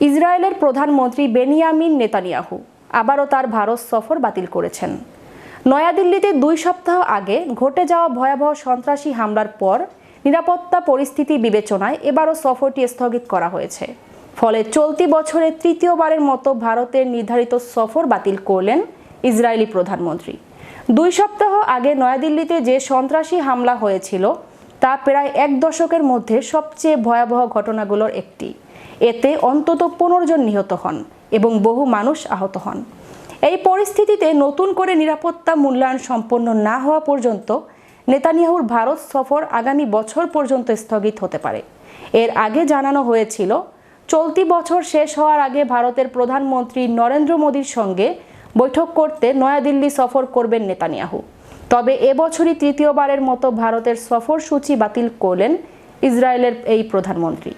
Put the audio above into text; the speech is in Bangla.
ইসরায়েলের প্রধানমন্ত্রী বেনিয়ামিন নেতানিয়াহু আবারও তার ভারত সফর বাতিল করেছেন। নয়াদিল্লিতে দুই সপ্তাহ আগে ঘটে যাওয়া ভয়াবহ সন্ত্রাসী হামলার পর নিরাপত্তা পরিস্থিতি বিবেচনায় এবারও সফরটি স্থগিত করা হয়েছে। ফলে চলতি বছরে তৃতীয়বারের মতো ভারতের নির্ধারিত সফর বাতিল করলেন ইসরায়েলি প্রধানমন্ত্রী। দুই সপ্তাহ আগে নয়াদিল্লিতে যে সন্ত্রাসী হামলা হয়েছিল তা প্রায় এক দশকের মধ্যে সবচেয়ে ভয়াবহ ঘটনাগুলোর একটি। এতে অন্তত পনেরো জন নিহত হন এবং বহু মানুষ আহত হন। এই পরিস্থিতিতে নতুন করে নিরাপত্তা মূল্যায়ন সম্পন্ন না হওয়া পর্যন্ত নেতানিয়াহুর ভারত সফর আগামী বছর পর্যন্ত স্থগিত হতে পারে। এর আগে জানানো হয়েছিল, চলতি বছর শেষ হওয়ার আগে ভারতের প্রধানমন্ত্রী নরেন্দ্র মোদীর সঙ্গে বৈঠক করতে নয়াদিল্লি সফর করবেন নেতানিয়াহু। তবে এবছরই তৃতীয়বারের মতো ভারতের সফর সূচি বাতিল করলেন ইসরায়েলের এই প্রধানমন্ত্রী।